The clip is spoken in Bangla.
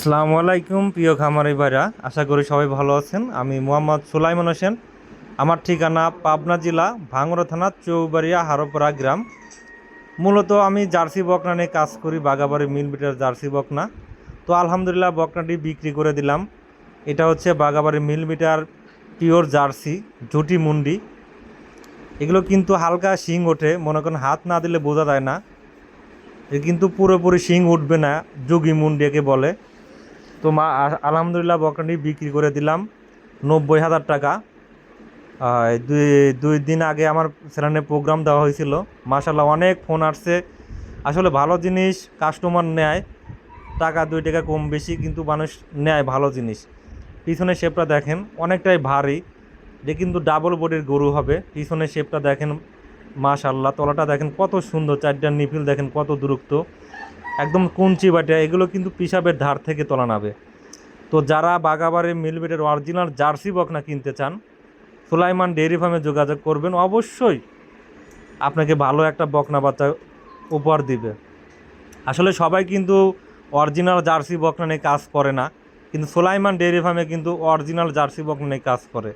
আসসালামু আলাইকুম, প্রিয় খামারি ভাইরা। আশা করি সবাই ভালো আছেন। আমি মোহাম্মদ সুলাইমান হোসেন। আমার ঠিকানা পাবনা জেলা ভাঙড়া থানা, চৌবাড়িয়া, হারোপাড়া গ্রাম। মূলত আমি জার্সি বকনা নিয়ে কাজ করি, বাগাবাড়ি মিল বিটার জার্সি বকনা। তো আলহামদুলিল্লাহ, বকনাটি বিক্রি করে দিলাম। এটা হচ্ছে বাগাবাড়ি মিল মিটার পিওর জার্সি, ঝুটি মুন্ডি। এগুলো কিন্তু হালকা শিং ওঠে, মনে করেন হাত না দিলে বোঝা যায় না। এ কিন্তু পুরোপুরি শিং উঠবে না, যোগী মুন্ডিয়াকে বলে। তো মা আলহামদুলিল্লাহ বকনাটি বিক্রি করে দিলাম নব্বই হাজার টাকা। দুই দুই দিন আগে আমার সেখানে প্রোগ্রাম দেওয়া হয়েছিল। মাসাল্লাহ অনেক ফোন আসছে। আসলে ভালো জিনিস, কাস্টমার নেয়। টাকা দুই টাকা কম বেশি, কিন্তু মানুষ নেয় ভালো জিনিস। পিছনে শেপটা দেখেন, অনেকটাই ভারী। যে কিন্তু ডাবল বডির গরু হবে। পিছনে শেপটা দেখেন মাশাল্লাহ তলাটা দেখেন কত সুন্দর, চারটা নিফিল দেখেন কত দূরত্ব। একদম কুঞ্চি বাটা এগুলো কিন্তু পিসাবের ধার থেকে তোলা নাবে। তো যারা বাগাবাড়ি মিলবেটের অরিজিনাল জার্সি বকনা কিনতে চান, সুলাইমান ডেয়ারি ফার্মে যোগাযোগ করবেন। অবশ্যই আপনাকে ভালো একটা বকনা বাচ্চা উপহার দিবে। আসলে সবাই কিন্তু অরিজিনাল জার্সি বকনা নিয়ে কাজ করে না, কিন্তু সুলাইমান ডেয়ারি ফার্মে কিন্তু অরিজিনাল জার্সি বকনা নিয়ে কাজ করে।